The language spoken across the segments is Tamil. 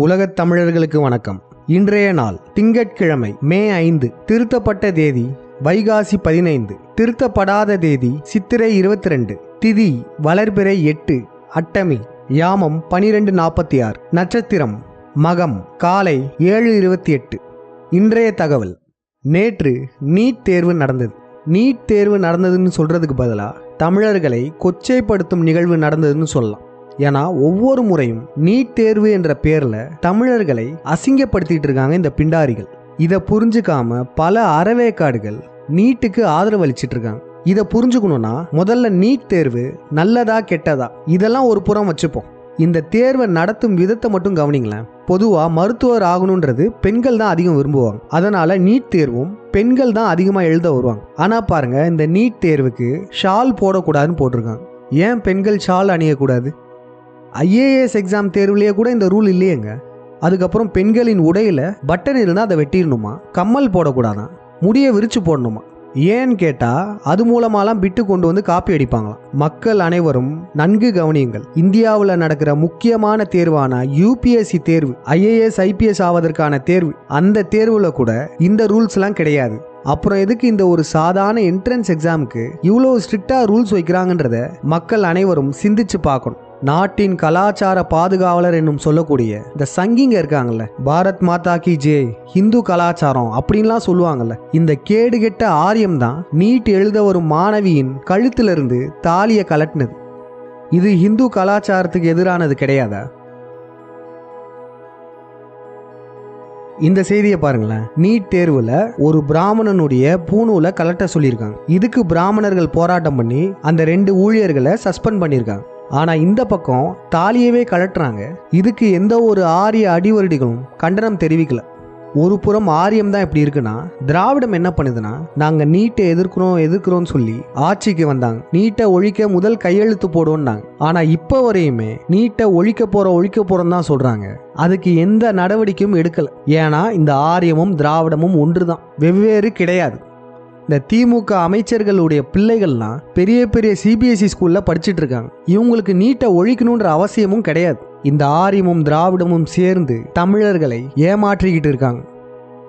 உலகத் தமிழர்களுக்கு வணக்கம். இன்றைய நாள் திங்கட்கிழமை மே ஐந்து திருத்தப்பட்ட தேதி வைகாசி பதினைந்து திருத்தப்படாத தேதி சித்திரை இருபத்தி ரெண்டு திதி வளர்பிறை எட்டு அட்டமி யாமம் பனிரெண்டு நாற்பத்தி ஆறு நட்சத்திரம் மகம் காலை ஏழு இருபத்தி எட்டு இன்றைய தகவல் நேற்று நீட் தேர்வு நடந்தது. நீட் தேர்வு நடந்ததுன்னு சொல்றதுக்கு பதிலாக தமிழர்களை கொச்சைப்படுத்தும் நிகழ்வு நடந்ததுன்னு சொல்லலாம். ஏன்னா ஒவ்வொரு முறையும் நீட் தேர்வு என்ற பேரில் தமிழர்களை அசிங்கப்படுத்திட்டு இருக்காங்க இந்த பிண்டாரிகள். இதை புரிஞ்சுக்காம பல அறவேக்காடுகள் நீட்டுக்கு ஆதரவு அளிச்சிட்டு இருக்காங்க. இதை புரிஞ்சுக்கணும்னா முதல்ல நீட் தேர்வு நல்லதா கெட்டதா? இதெல்லாம் ஒரு புறம் வச்சுப்போம். இந்த தேர்வை நடத்தும் விதத்தை மட்டும் கவனிங்களேன். பொதுவாக மருத்துவர் ஆகணுன்றது பெண்கள் தான் அதிகம் விரும்புவாங்க. அதனால நீட் தேர்வும் பெண்கள் தான் அதிகமாக எழுத வருவாங்க. ஆனால் பாருங்க இந்த நீட் தேர்வுக்கு ஷால் போடக்கூடாதுன்னு போட்டிருக்காங்க. ஏன் பெண்கள் ஷால் அணியக்கூடாது? ஐஏஎஸ் எக்ஸாம் தேர்வுலேயே கூட இந்த ரூல் இல்லையேங்க. அதுக்கப்புறம் பெண்களின் உடையில் பட்டன் இருந்தால் அதை வெட்டிடணுமா? கம்மல் போடக்கூடாதான் முடியை விரித்து போடணுமா? ஏன்னு கேட்டால் அது மூலமாலாம் பிட்டு கொண்டு வந்து காப்பி அடிப்பாங்களாம். மக்கள் அனைவரும் நன்கு கவனியுங்கள். இந்தியாவில் நடக்கிற முக்கியமான தேர்வான யூபிஎஸ்சி தேர்வு ஐஏஎஸ் ஐபிஎஸ் ஆவதற்கான தேர்வு அந்த தேர்வில் கூட இந்த ரூல்ஸ்லாம் கிடையாது. அப்புறம் எதுக்கு இந்த ஒரு சாதாரண என்ட்ரன்ஸ் எக்ஸாமுக்கு இவ்வளோ ஸ்ட்ரிக்டாக ரூல்ஸ் வைக்கிறாங்கன்றத மக்கள் அனைவரும் சிந்திச்சு பார்க்கணும். நாட்டின் கலாச்சார பாதுகாவலர் என்னும் சொல்லக்கூடிய இந்த சங்கிங்க இருக்காங்கல்ல பாரத் மாதா கி ஜே ஹிந்து கலாச்சாரம் அப்படின்லாம் சொல்லுவாங்கல்ல இந்த கேடுகெட்ட ஆரியம் தான் நீட் எழுத வரும் மாணவியின் கழுத்திலிருந்து தாலியை கலட்டினது இது ஹிந்து கலாச்சாரத்துக்கு எதிரானது கிடையாதா? இந்த செய்தியை பாருங்களேன். நீட் தேர்வுல ஒரு பிராமணனுடைய பூணூலை கலட்ட சொல்லியிருக்காங்க. இதுக்கு பிராமணர்கள் போராட்டம் பண்ணி அந்த ரெண்டு ஊழியர்களை சஸ்பெண்ட் பண்ணியிருக்காங்க. ஆனால் இந்த பக்கம் தாலியவே கலட்டுறாங்க இதுக்கு எந்த ஒரு ஆரிய அடிவருடிகளும் கண்டனம் தெரிவிக்கல. ஒரு புறம் ஆரியம் தான் இப்படி இருக்குன்னா திராவிடம் என்ன பண்ணுதுன்னா நாங்க நீட்டை எதிர்க்கிறோம் எதிர்க்கிறோம்னு சொல்லி ஆட்சிக்கு வந்தாங்க. நீட்டை ஒழிக்க முதல் கையெழுத்து போடுவோம்னாங்க. ஆனா இப்போ வரையுமே நீட்டை ஒழிக்க போற ஒழிக்க போறோம் தான் சொல்றாங்க. அதுக்கு எந்த நடவடிக்கையும் எடுக்கல. ஏன்னா இந்த ஆரியமும் திராவிடமும் ஒன்றுதான். வெவ்வேறு கிடையாது. இந்த திமுக அமைச்சர்களுடைய பிள்ளைகள்லாம் பெரிய பெரிய சிபிஎஸ்இ ஸ்கூல்ல படிச்சுட்டு இருக்காங்க. இவங்களுக்கு நீட்டை ஒழிக்கணுன்ற அவசியமும் கிடையாது. இந்த ஆரியமும் திராவிடமும் சேர்ந்து தமிழர்களை ஏமாற்றிக்கிட்டு இருக்காங்க.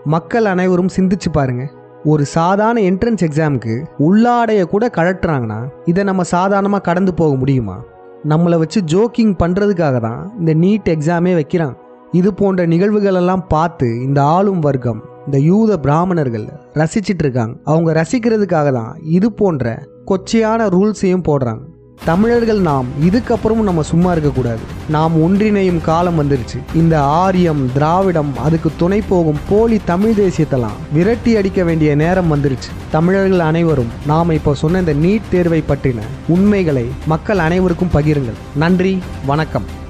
மக்கள் அனைவரும் சிந்திச்சு பாருங்க. ஒரு சாதாரண என்ட்ரன்ஸ் எக்ஸாமுக்கு உள்ளாடைய கூட கழட்டுறாங்கன்னா இதை நம்ம சாதாரணமாக கடந்து போக முடியுமா? நம்மளை வச்சு ஜோக்கிங் பண்ணுறதுக்காக தான் இந்த நீட் எக்ஸாமே வைக்கிறாங்க. இது போன்ற நிகழ்வுகளெல்லாம் பார்த்து இந்த ஆளும் வர்க்கம் இந்த யூத பிராமணர்கள் ரசிச்சிட்டு இருக்காங்க அவங்க ரசிக்கிறதுக்காக தான் இது போன்ற கொச்சையான ரூல்ஸையும் போடுறாங்க. தமிழர்கள் நாம் இதுக்கப்புறமும் நம்ம சும்மா இருக்கக்கூடாது. நாம் ஒன்றிணையும் காலம் வந்துருச்சு. இந்த ஆரியம் திராவிடம் அதுக்கு துணை போகும் போலி தமிழ் தேசியத்தெல்லாம் விரட்டி அடிக்க வேண்டிய நேரம் வந்துருச்சு. தமிழர்கள் அனைவரும் நாம் இப்போ சொன்ன இந்த நீட் தேர்வை பற்றின உண்மைகளை மக்கள் அனைவருக்கும் பகிருங்கள். நன்றி வணக்கம்.